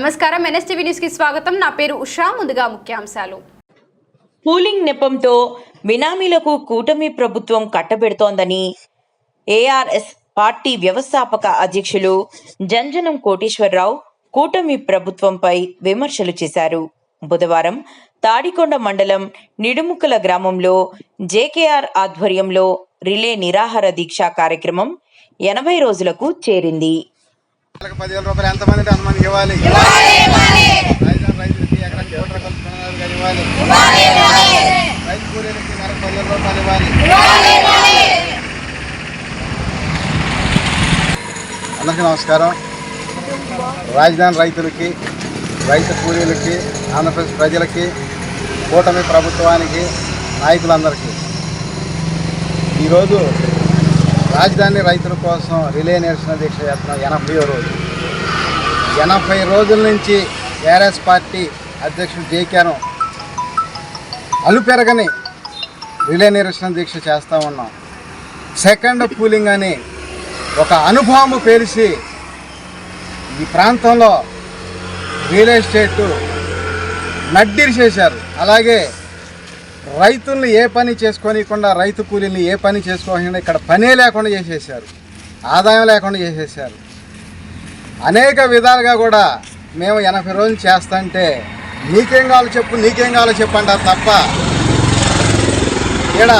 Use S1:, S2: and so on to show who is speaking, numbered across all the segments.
S1: నమస్కారం. ఎన్ఎస్టీవీ న్యూస్కి స్వాగతం. నా పేరు ఉషా. ముందుగా ముఖ్యాంశాలు.
S2: పూలింగ్ నెపంతో బినామీలకు కూటమి ప్రభుత్వం కట్టబెడుతోందని ఏఆర్ఎస్ పార్టీ వ్యవస్థాపక అధ్యక్షులు జంజనం కోటేశ్వరరావు కూటమి ప్రభుత్వంపై విమర్శలు చేశారు. బుధవారం తాడికొండ మండలం నిడుముక్కల గ్రామంలో జేకేఆర్ ఆధ్వర్యంలో రిలే నిరాహార దీక్ష కార్యక్రమం ఎనభై రోజులకు చేరింది.
S3: పదివేల రూపాయలు ఎంతమంది అంతమందికి ఇవ్వాలి. రైతు రైతులకి కోట్ల కానీ ఇవ్వాలి. రైతు కూలీలకి నెలకు పదివేల రూపాయలు ఇవ్వాలి. అందరికీ నమస్కారం. రాజధాని రైతులకి రైతు కూలీలకి ఆంధ్రప్రదేశ్ ప్రజలకి కూటమి ప్రభుత్వానికి నాయకులందరికీ. ఈరోజు రాజధాని రైతుల కోసం రిలే నిరసన దీక్ష చేస్తున్నాం ఎనభై రోజు. ఎనభై రోజుల నుంచి ఏఆర్ఎస్ పార్టీ అధ్యక్షుడు జేకేను అలుపెరగని రిలే నిరసన దీక్ష చేస్తూ ఉన్నాం. సెకండ్ పూలింగ్ అని ఒక అనుభవం పేలిసి ఈ ప్రాంతంలో రియల్ ఎస్టేట్ నడ్డిరిచేశారు అలాగే రైతుల్ని ఏ పని చేసుకోనికుండా రైతు కూలీని ఏ పని చేసుకోకుండా ఇక్కడ పనే లేకుండా చేసేసారు ఆదాయం లేకుండా చేసేసారు అనేక విధాలుగా కూడా మేము ఎనభై రోజులు చేస్తుంటే నీకేం కావాలో చెప్పు నీకేం కావాలో చెప్పండి తప్ప ఈడ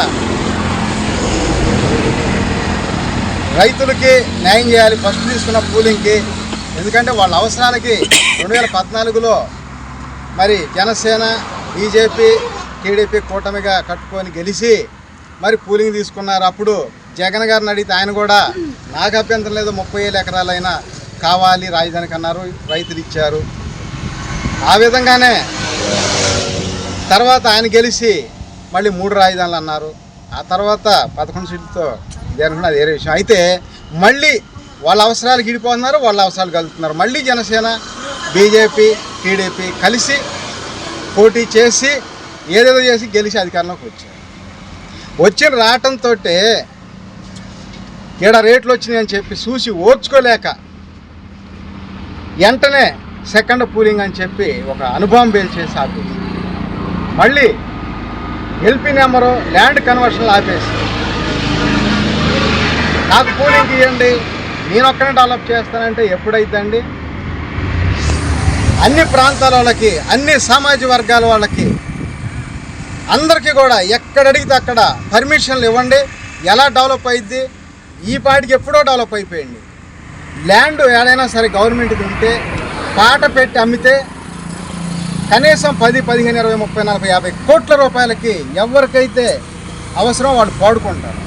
S3: రైతులకి న్యాయం చేయాలి ఫస్ట్ తీసుకున్న కూలింగ్కి ఎందుకంటే వాళ్ళ అవసరాలకి రెండు వేల పద్నాలుగులో మరి జనసేన బీజేపీ టీడీపీ కూటమిగా కట్టుకొని గెలిచి మరి పూలింగ్ తీసుకున్నారు. అప్పుడు జగన్ గారిని అడిగితే ఆయన కూడా నాకు అభ్యంతరం లేదు ముప్పై ఏళ్ళ ఎకరాలైనా కావాలి రాజధానికి అన్నారు రైతులు ఇచ్చారు. ఆ విధంగానే తర్వాత ఆయన గెలిచి మళ్ళీ మూడు రాజధానులు అన్నారు. ఆ తర్వాత పదకొండు సీట్లతో జరుగుతున్న అది వేరే విషయం. అయితే మళ్ళీ వాళ్ళ అవసరాలు గిడిపోతున్నారు వాళ్ళ అవసరాలు కలుగుతున్నారు. మళ్ళీ జనసేన బీజేపీ టీడీపీ కలిసి పోటీ చేసి ఏదేదో చేసి గెలిచి అధికారంలోకి వచ్చారు. వచ్చిన రావటంతో ఈడ రేట్లు వచ్చినాయి అని చెప్పి చూసి ఓర్చుకోలేక వెంటనే సెకండ్ పూలింగ్ అని చెప్పి ఒక అనుభవం పేల్చేసి ఆపేసి మళ్ళీ ఎల్పి నెంబరు ల్యాండ్ కన్వర్షన్లు ఆపేసి నాకు పూలింగ్ ఇవ్వండి నేను ఒక్కనే డెవలప్ చేస్తానంటే ఎప్పుడైద్దండి? అన్ని ప్రాంతాల వాళ్ళకి అన్ని సామాజిక వర్గాల వాళ్ళకి అందరికీ కూడా ఎక్కడ అడిగితే అక్కడ పర్మిషన్లు ఇవ్వండి. ఎలా డెవలప్ అయింది ఈ పాటికి ఎప్పుడో డెవలప్ అయిపోయింది. ల్యాండ్ ఏడైనా సరే గవర్నమెంట్కి ఉంటే పాట పెట్టి అమ్మితే కనీసం పది పదిహేను ఇరవై ముప్పై నలభై యాభై కోట్ల రూపాయలకి ఎవరికైతే అవసరం వాళ్ళు పాడుకుంటారు.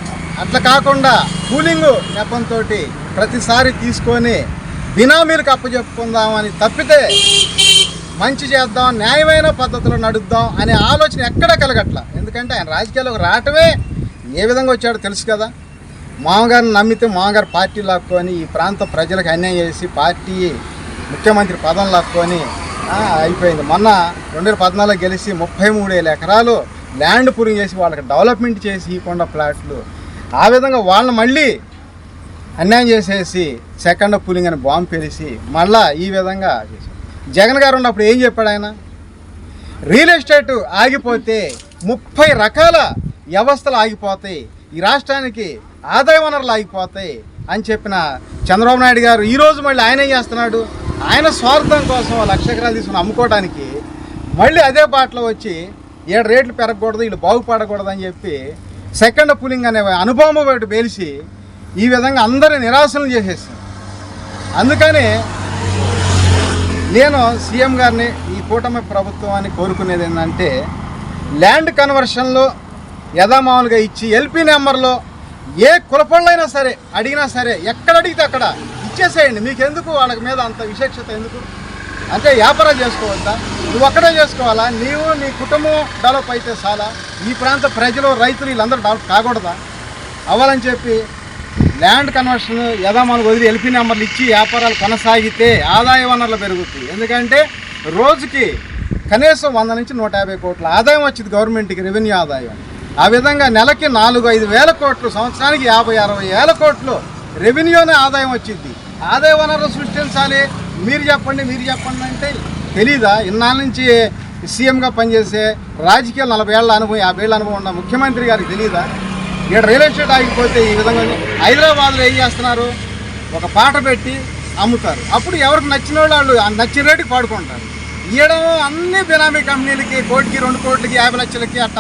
S3: అట్లా కాకుండా కూలింగ్ నెపంతో ప్రతిసారి తీసుకొని బినామీలకు అప్పచెప్పుకుందామని తప్పితే మంచి చేద్దాం న్యాయమైన పద్ధతిలో నడుద్దాం అనే ఆలోచన ఎక్కడ కలగట్ల? ఎందుకంటే ఆయన రాజకీయాల్లోకి రావటమే ఏ విధంగా వచ్చాడో తెలుసు కదా. మామగారిని నమ్మితే మామగారు పార్టీ లాక్కొని ఈ ప్రాంత ప్రజలకు అన్యాయం చేసి పార్టీ ముఖ్యమంత్రి పదం లాక్కొని అయిపోయింది. మొన్న రెండు వేల పద్నాలుగు గెలిచి ముప్పై మూడు వేల ఎకరాలు ల్యాండ్ పూరింగ్ చేసి వాళ్ళకి డెవలప్మెంట్ చేసి ఇవ్వకుండా ప్లాట్లు ఆ విధంగా వాళ్ళని మళ్ళీ అన్యాయం చేసేసి సెకండ్ పూలింగ్ అని బాంబు పెరిసి మళ్ళా ఈ విధంగా చేసి జగన్ గారు ఉన్నప్పుడు ఏం చెప్పాడు ఆయన? రియల్ ఎస్టేట్ ఆగిపోతే ముప్పై రకాల వ్యవస్థలు ఆగిపోతాయి. ఈ రాష్ట్రానికి ఆదాయ వనరులు ఆగిపోతాయి అని చెప్పిన చంద్రబాబు నాయుడు గారు ఈరోజు మళ్ళీ ఆయన ఏం చేస్తున్నాడు? ఆయన స్వార్థం కోసం లక్ష ఎకరాలు తీసుకుని అమ్ముకోవడానికి మళ్ళీ అదే బాటలో వచ్చి ఏడు రేట్లు పెరగకూడదు వీళ్ళు బాగుపడకూడదు అని చెప్పి సెకండ్ పులింగ్ అనే అనుభవం ఒకటి పేలిసి ఈ విధంగా అందరి నిరాశలు చేసేసారు అందుకని నేను సీఎం గారిని ఈ కూటమి ప్రభుత్వాన్ని కోరుకునేది ఏంటంటే ల్యాండ్ కన్వర్షన్లో యథామామూలుగా ఇచ్చి ఎల్పీ నెంబర్లో ఏ కులపళ్ళైనా సరే అడిగినా సరే ఎక్కడ అడిగితే అక్కడ ఇచ్చేసేయండి. మీకు ఎందుకు వాళ్ళకి మీద అంత విశేషత ఎందుకు? అంటే వ్యాపారం చేసుకోవద్దా? నువ్వు ఒక్కడే చేసుకోవాలా? నీవు నీ కుటుంబం డెవలప్ అయితే చాలా? ఈ ప్రాంత ప్రజలు రైతులు వీళ్ళందరూ డెవలప్ కాకూడదా? అవ్వాలని చెప్పి ల్యాండ్ కన్వర్షన్ యథామాలు వదిలి ఎల్పీ నెంబర్లు ఇచ్చి వ్యాపారాలు కొనసాగితే ఆదాయ వనరులు పెరుగుతాయి. ఎందుకంటే రోజుకి కనీసం వంద నుంచి నూట యాభై కోట్ల ఆదాయం వచ్చింది గవర్నమెంట్కి రెవెన్యూ ఆదాయం. ఆ విధంగా నెలకి నాలుగు ఐదు వేల కోట్లు సంవత్సరానికి యాభై అరవై వేల కోట్లు రెవెన్యూనే ఆదాయం వచ్చింది. ఆదాయ వనరులు సృష్టించాలి. మీరు చెప్పండి మీరు చెప్పండి అంటే తెలీదా? ఇన్నాళ్ళ నుంచి సీఎంగా పనిచేసే రాజకీయాలు నలభై ఏళ్ళ అనుభవం యాభై ఏళ్ళ అనుభవం ఉన్న ముఖ్యమంత్రి గారికి తెలియదా ఇక్కడ రియల్ ఎస్టేట్ ఆగిపోతే ఈ విధంగా హైదరాబాద్లో ఏం చేస్తున్నారు? ఒక పాట పెట్టి అమ్ముతారు. అప్పుడు ఎవరికి నచ్చిన వాళ్ళు ఆ నచ్చిన రేటుకి పాడుకుంటారు. ఇవ్వడం అన్ని బినామీ కంపెనీలకి కోటికి రెండు కోట్లకి యాభై లక్షలకి అట్ట